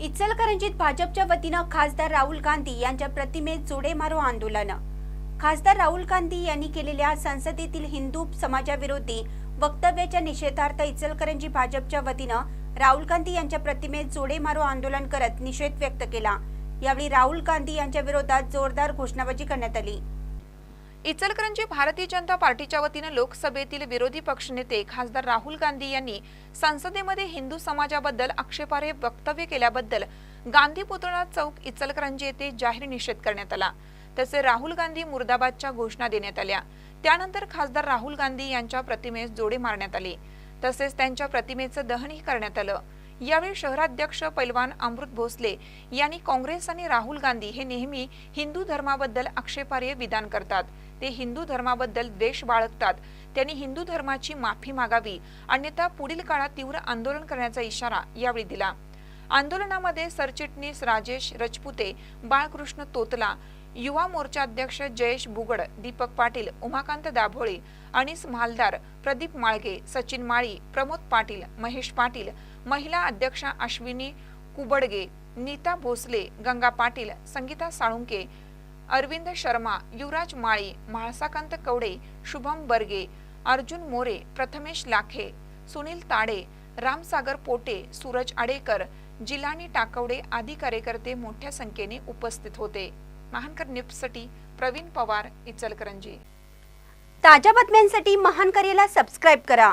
इचलकरंजीत भाजपच्या वतीनं खासदार राहुल गांधी यांच्या प्रतिमेत जोडे मारो आंदोलन. खासदार राहुल गांधी यांनी केलेल्या संसदेतील हिंदू समाजाविरोधी वक्तव्याच्या निषेधार्थ इचलकरंजी भाजपच्या वतीनं राहुल गांधी यांच्या प्रतिमेत जोडे मारो आंदोलन करत निषेध व्यक्त केला. यावेळी राहुल गांधी यांच्या विरोधात जोरदार घोषणाबाजी करण्यात आली. इचलकरंजी भारतीय जनता पार्टीच्या वतीनं लोकसभेतील विरोधी पक्षनेते खासदार राहुल गांधी यांनी संसदेमध्ये हिंदू समाजाबद्दल आक्षेपार्ह वक्तव्य केल्याबद्दल गांधी पुतळा चौक इचलकरंजी येथे जाहीर निषेध करण्यात आला. तसे राहुल गांधी मुर्दाबादच्या घोषणा देण्यात आल्या. त्यानंतर खासदार राहुल गांधी यांच्या प्रतिमेस जोडे मारण्यात आले. तसेच त्यांच्या प्रतिमेचं दहनही करण्यात आलं. यावेळी शहराध्यक्ष पैलवान अमृत भोसले यांनी काँग्रेस आणि राहुल गांधी हे नेहमी हिंदू धर्माबद्दल आक्षेपार्ह विधान करतात. ते हिंदू धर्माबद्दल द्वेष बाळगतात. त्यांनी हिंदू धर्माची माफी मागावी अन्यथा पुढील काळात तीव्र आंदोलन करण्याचा इशारा यावेळी दिला. आंदोलनामध्ये सरचिटणीस राजेश रजपुते बाळकृष्ण तोतला युवा मोर्चा अध्यक्ष जयेश बुगड दीपक पाटील उमाकांत दाभोळे अनिस मालदार प्रदीप माळगे सचिन माळी प्रमोद पाटील महेश पाटील महिला अध्यक्षा अश्विनी कुबडगे नीता भोसले गंगा पाटील संगीता साळुंके अरविंद शर्मा युवराज माळी म्हाळसाकांत कवडे शुभम बर्गे अर्जुन मोरे प्रथमेश लाखे सुनील ताडे रामसागर पोटे सूरज आडेकर जिलानी टाकवडे आदी कार्यकर्ते मोठ्या संख्येने उपस्थित होते. महानकर निप्ससाठी प्रवीण पवार इचलकरंजी. ताज्या बातम्यांसाठी महानकरेला सबस्क्राईब करा.